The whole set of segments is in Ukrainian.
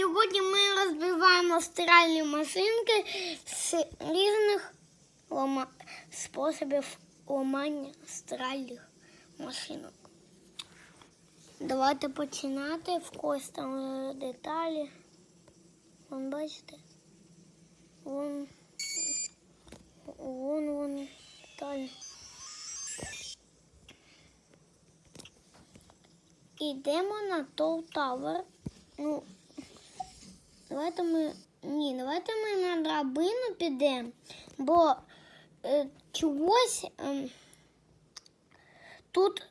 Сьогодні ми розбиваємо стиральні машинки з різних лома... способів ламання стиральних машинок. Давайте починати. В когось там е, деталі. Вон бачите? Вон, вон, вон деталі. Ідемо на Tower. Ну, давайте ми. Ні, давайте ми на драбину підемо, бо е, чогось е, тут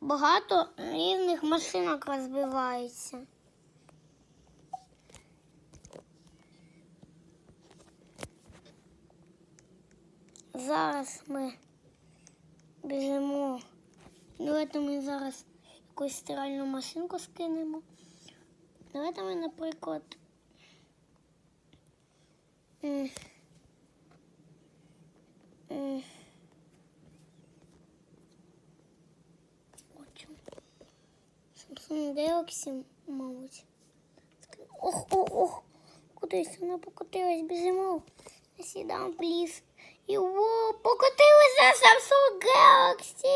багато різних машинок розбивається. Зараз ми біжимо. Давайте ми зараз якусь стиральну машинку скинемо. Давайте ми, наприклад. М, Хочу. Samsung Galaxy, мабуть. Ох, ох, ох. Кудись вона покотилась, біжимо. Сідам, пліз. І о, покотилася Samsung Galaxy.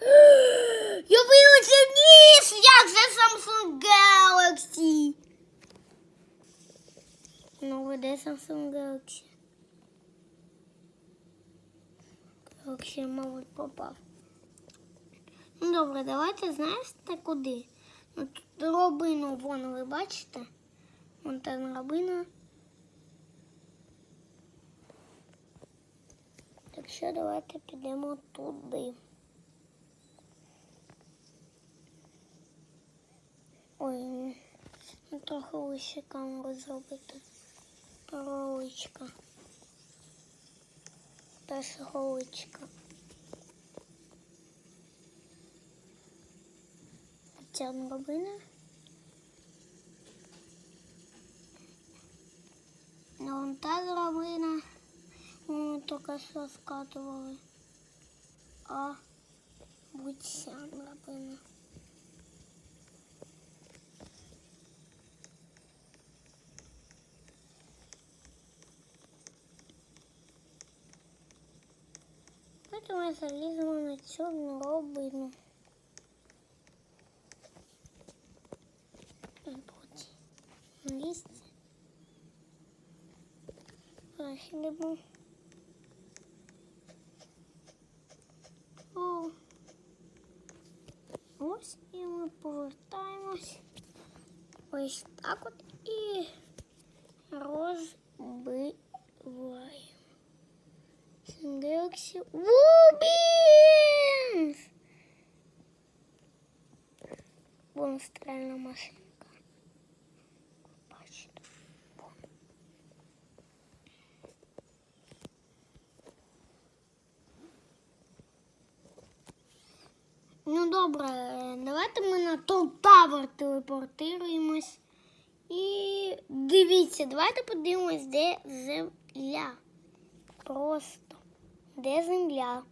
Я вилучив ніж, як же Samsung Galaxy. Ну, ви де Samsung Galaxy? Galaxy, мабуть, попав. Ну, добре, давайте знаєте куди? Ну, тут драбину, вон, ви бачите? Вон та драбина. Так що давайте підемо туди. Ой, ну, трохи вище камеру зробити. Роличка. Теж роличка. Ця. Ну, вон та драбина. Мы только что скатывали. А будь вся драбина. Потім ми заліземо на цю драбину. Потім лізти. Прохідемо. О. Ось і ми повертаємось. Ось так от і розбиваємо. Синдексі. Вубінс! Вон стиральна машинка. Бачите. Вон. Ну добре, давайте ми на Tower телепортируємось. І дивіться, давайте подивимось, де земля. Просто. Де земля?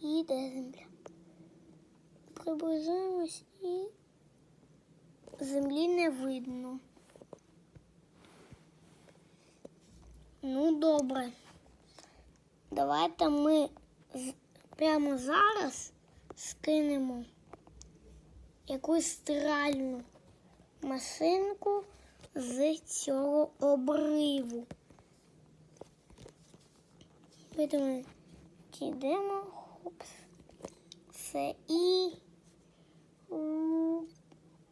І де земля? Приближаємось і землі не видно. Ну, добре. Давайте ми прямо зараз скинемо якусь стиральну машинку з цього обриву. Потім йдемо, хопс. Все і. У,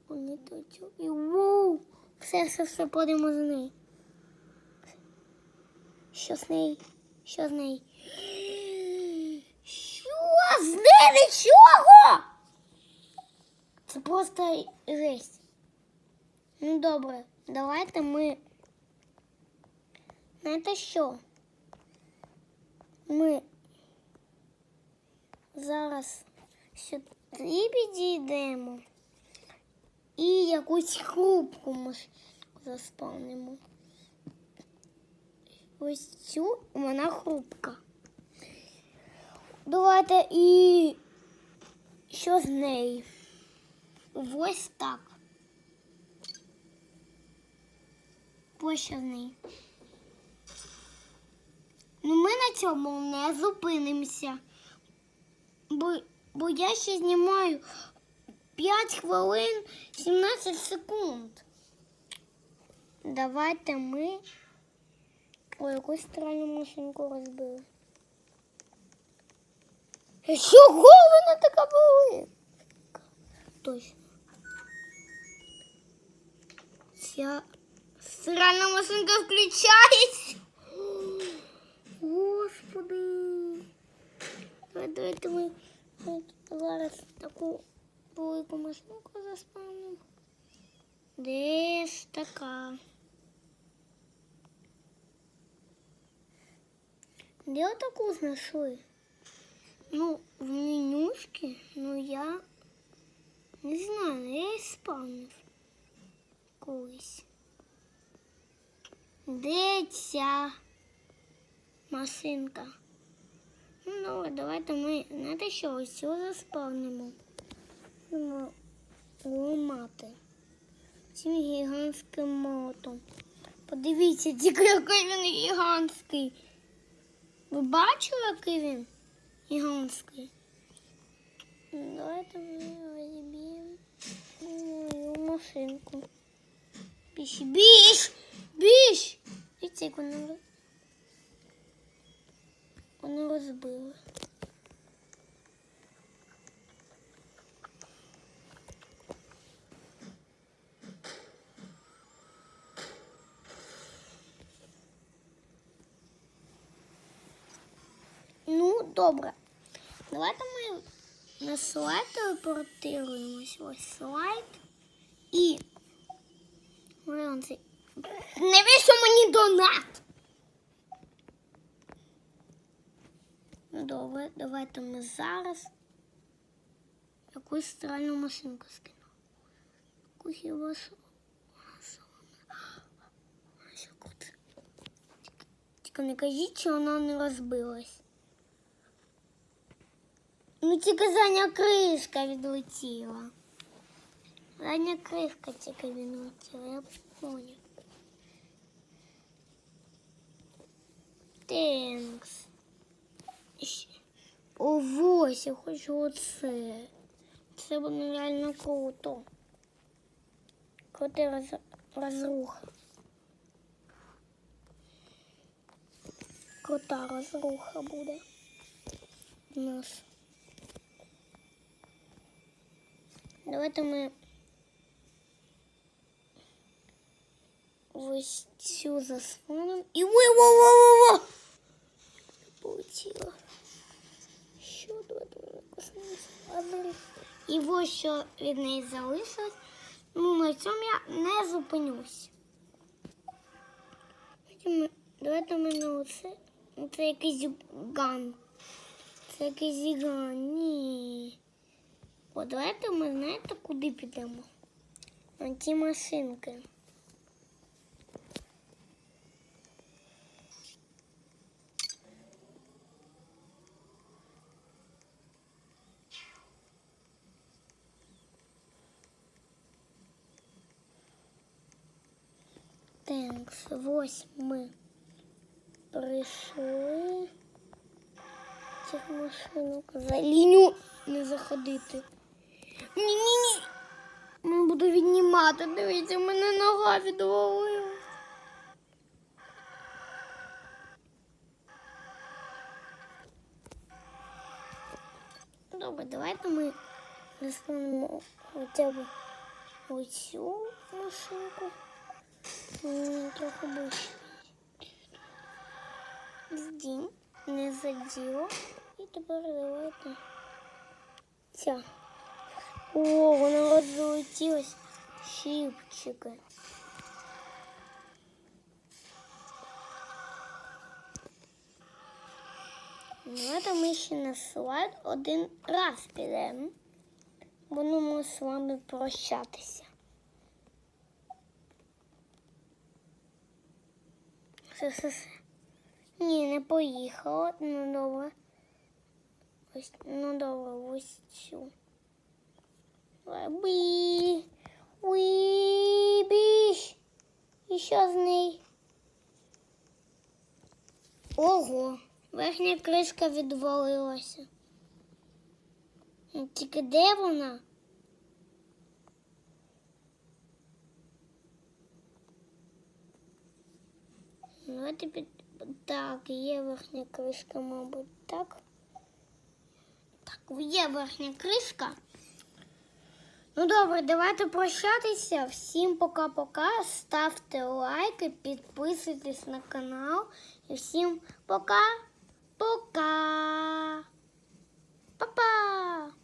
Вони тут і ву. Все, все, все, подимо за нею. Що з нею? Що з нею? Що з нею? Нічого? Це просто жесть. Ну добре, давайте ми. Знаєте що? Ми зараз сюди підійдемо і якусь хрупку ми заспавнимо. Ось цю вона хрупка. Давайте і що з нею? Ось так. пощасний. Ну, ми на цьому не зупинимося. Бо, бо я ще знімаю 5 хвилин 17 секунд. Давайте ми Ой, якусь странну машинку розбили. Е, Чого вона така велика? Точно. Ця стиральна машинка включається. Господи. Давай, Давайте ми зараз таку велику машинку заспавнимо. Де ж така? Де таку знайшли? Ну, в менюшки, ну я не знаю, я її спавнив колись. Де машинка? Ну, давайте ми, знаєте що, ось цю заспавнимо. Будемо цим гігантським молотом. Подивіться, тільки який він гігантський. Ви бачили, який він гігантський? Давайте ми розіб'ємо мою машинку. Біж, біж, біж! Дивіться, як вона, роз- вона розбила. Ну, добре. Давайте ми на слайд телепортируємось. Ось слайд. І. Варіанти. Навіщо мені донат? Ну, Добре, давайте ми зараз якусь стиральну машинку скинемо. Яку хіба що. Тільки не кажіть, що вона не розбилась. Ну тільки задня кришка відлетіла. Задня кришка тільки відлетіла, я понял. Тенкс. Щ- Ось, я хочу оце. Це буде реально круто. Крута роз... розруха. Крута розруха буде у нас. Давайте ми ось цю заслонимо. І во-во-во-во-во! Полетіло. Що давайте ми космос І ось що від неї залишилось. Ну, на цьому я не зупинюсь. Давайте ми, на оце. Ну, Це якийсь ган. Це якийсь ган. Ні. О, давайте ми знаєте, куди підемо? На ті машинки. Тенкс, ось ми прийшли цих машинок. За лінію не заходити. Ні-ні-ні. Не буду віднімати. Дивіться, мене нога відвалилась. Добре, давайте ми застанемо хоча б оцю машинку. Трохи більше. Здінь, не заділо. І тепер давайте. Ця. О, вона розлетілась. Щипчики. Давайте ми ще на слайд один раз підемо. Будемо з вами прощатися. Ні, не поїхала. Ну. Ось, ну добре, ось цю. Бі. Уі, біш. І що з неї? Ого, верхня кришка відвалилася. Ну, тільки де вона? Давайте під... Так, є верхня кришка, мабуть, так. Так, є верхня кришка. Ну добре, давайте прощатися. Всім пока-пока. Ставте лайки, підписуйтесь на канал. І всім пока-пока. Па-па!